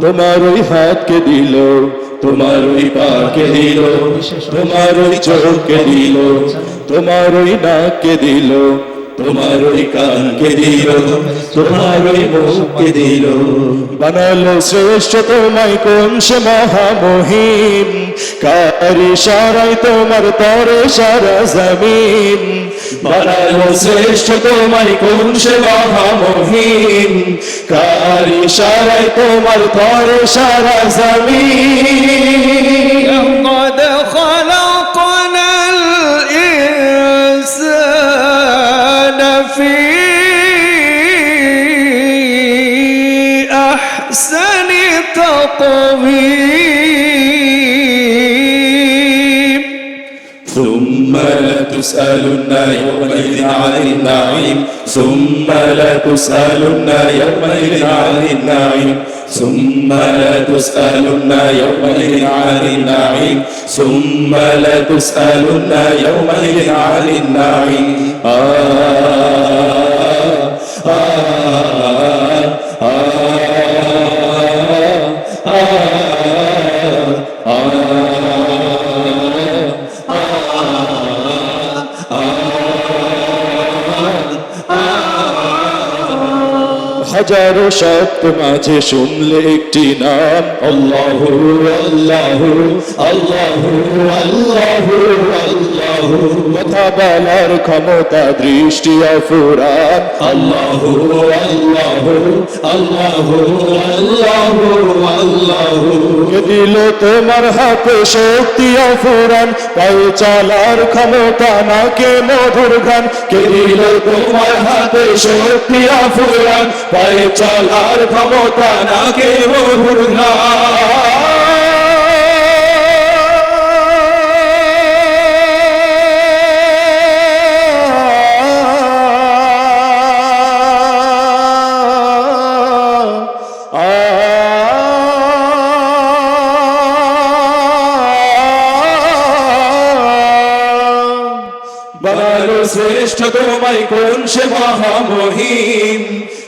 তোমার ওই হাতকে দিল, তোমার ওই পাকে দিল, তোমার ওই চোখকে দিল, তোমার ওই নাককে দিল, তোমার ওই কানকে দিল, তোমার ওই মুখকে দিল। বানালো শ্রেষ্ঠ তোমায় কোন সে মহামহিম? কারি সারাই তোমার তরে সারা জমিন? বানালো শ্রেষ্ঠ তোমায় কোন সে মহামহিম কারি সারাই তোমার তরে সারা জমিন قد خلقنا الإنسان في أحسن تقويم لتسألن يومئذ عن النعيم ثم لتسألن يومئذ عن النعيم ثم لتسألن يومئذ عن النعيم ثم لتسألن يومئذ عن النعيم. آه آه. হাজারো শব্দ মাঝে শুনলে একটি নাম আল্লাহ আল্লাহ আল্লাহ আল্লাহ আল্লাহ। কথা বলার ক্ষমতা দৃষ্টি অফুরান আল্লাহ আল্লাহ আল্লাহ আল্লাহ আল্লাহ। দিল তোমার হাতে শক্তি অফুরান পায়ে চলার ক্ষমতা নাকে মধুর গান কে দিল তোমার হাতে শক্তি অফুরান পায়ে চলার ক্ষমতা নাকে মধুর বানালো শ্রেষ্ঠ তোমায় কোন সে মহামহিম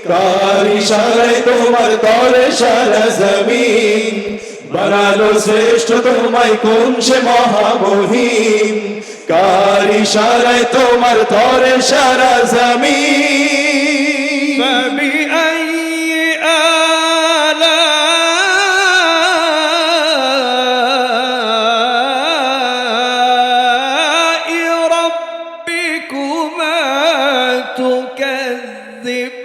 কার ইশারায় তোমার তরে সারা জমিন? বানালো শ্রেষ্ঠ তোমায় কোন সে মহামহিম কার ইশারায় তোমার তরে সারা জমিন? تكذبان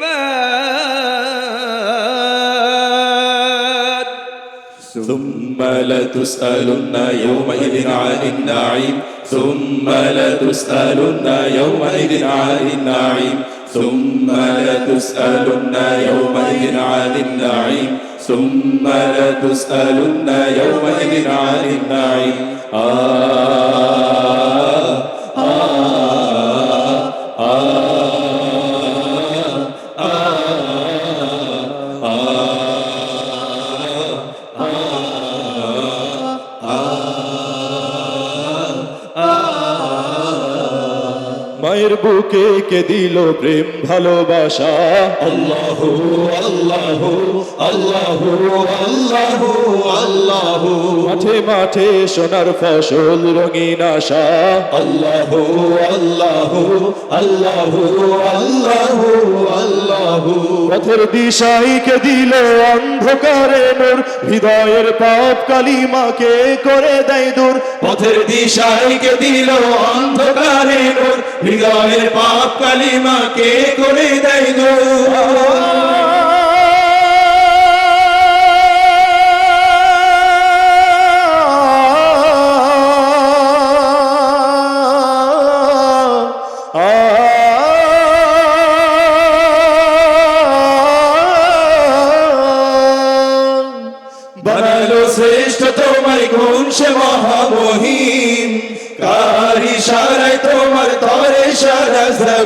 ثم لتسألن يومئذ عن النعيم. ثم لتسألن يومئذ عن النعيم. ثم لتسألن يومئذ عن النعيم. ثم لتسألن يومئذ 啊。বুকে কে দিল প্রেম ভালোবাসা? আল্লাহ আল্লাহ আল্লাহ আল্লাহ আল্লাহ। মাঠে মাঠে সোনার ফসল রঙিন আশা। আল্লাহ আল্লাহ আল্লাহ আল্লাহ আল্লাহ। পথের দিশাই কে দিল অন্ধকারে নূর? হৃদয়ের পাপ কালিমাকে করে দেয় দূর? পথের দিশাই কে দিল অন্ধকারে নূর? হৃদয়ের পাপ কালিমাকে করে দেয় বানালো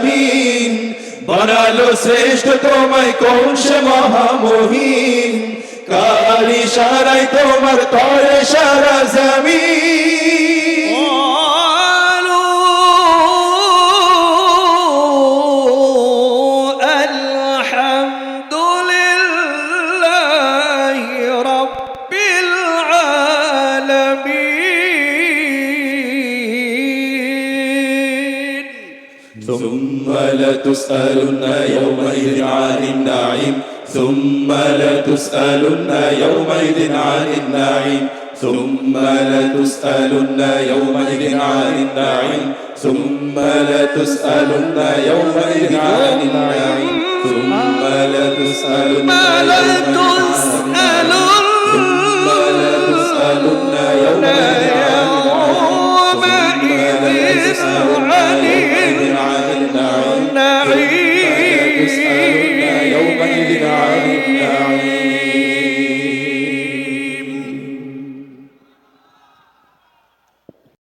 জমিন বানালো শ্রেষ্ঠ তোমায় কোন সে মহামহিম। কার ইশারায় তোমার তরে সারা জমিন। لتسألن يومئذ عن النعيم. ثم لتسألن يومئذ عن النعيم. ثم لتسألن يومئذ عن النعيم. ثم لتسألن يومئذ عن النعيم. ثم لتسألن يومئذ